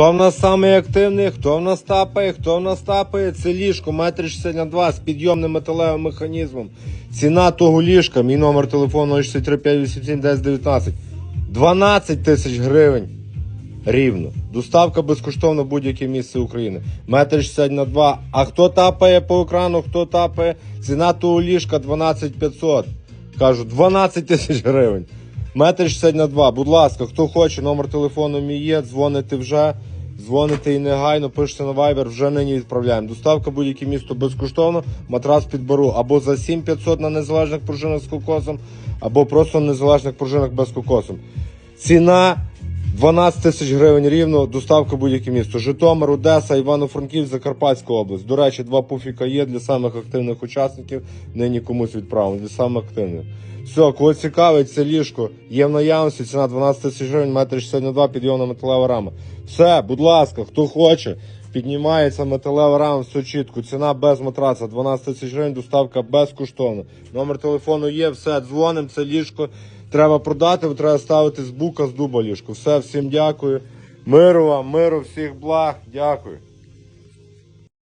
Хто в нас самий активний, хто в нас тапає, хто в нас тапає, це ліжко, метр 60 на 2 з підйомним металевим механізмом. Ціна того ліжка, мій номер телефону 63 587 10 19. 12 тисяч гривень. Рівно. Доставка безкоштовна в будь-яке місце України. Метр 60 на 2. А хто тапає по екрану, хто тапає? Ціна того ліжка 12 500. Кажу, 12 тисяч гривень. Метр 60 на 2. Будь ласка, хто хоче, номер телефону мій є, дзвоните вже. Дзвоните і негайно, пишете на Viber, вже нині відправляємо. Доставка будь-яке місто безкоштовно, матрас підберу або за 7500 на незалежних пружинах з кокосом, або просто на незалежних пружинах без кокосом. Ціна 12 тисяч гривень рівно, доставка будь-яке місто. Житомир, Одеса, Івано-Франківськ, Закарпатська область. До речі, два пуфіка є для самих активних учасників. Нині комусь відправлено, для самих активних. Все, кого цікавить, це ліжко є в наявності, ціна 12 тисяч гривень, метр 62, підйомна металева рама. Все, будь ласка, хто хоче, піднімається металева рама, все чітко. Ціна без матраца, 12 тисяч гривень, доставка безкоштовна. Номер телефону є, все, дзвоним, це ліжко. Треба продати, треба ставити з бука, з дуба ліжку. Все, всім дякую. Миру вам, миру, всіх благ, дякую.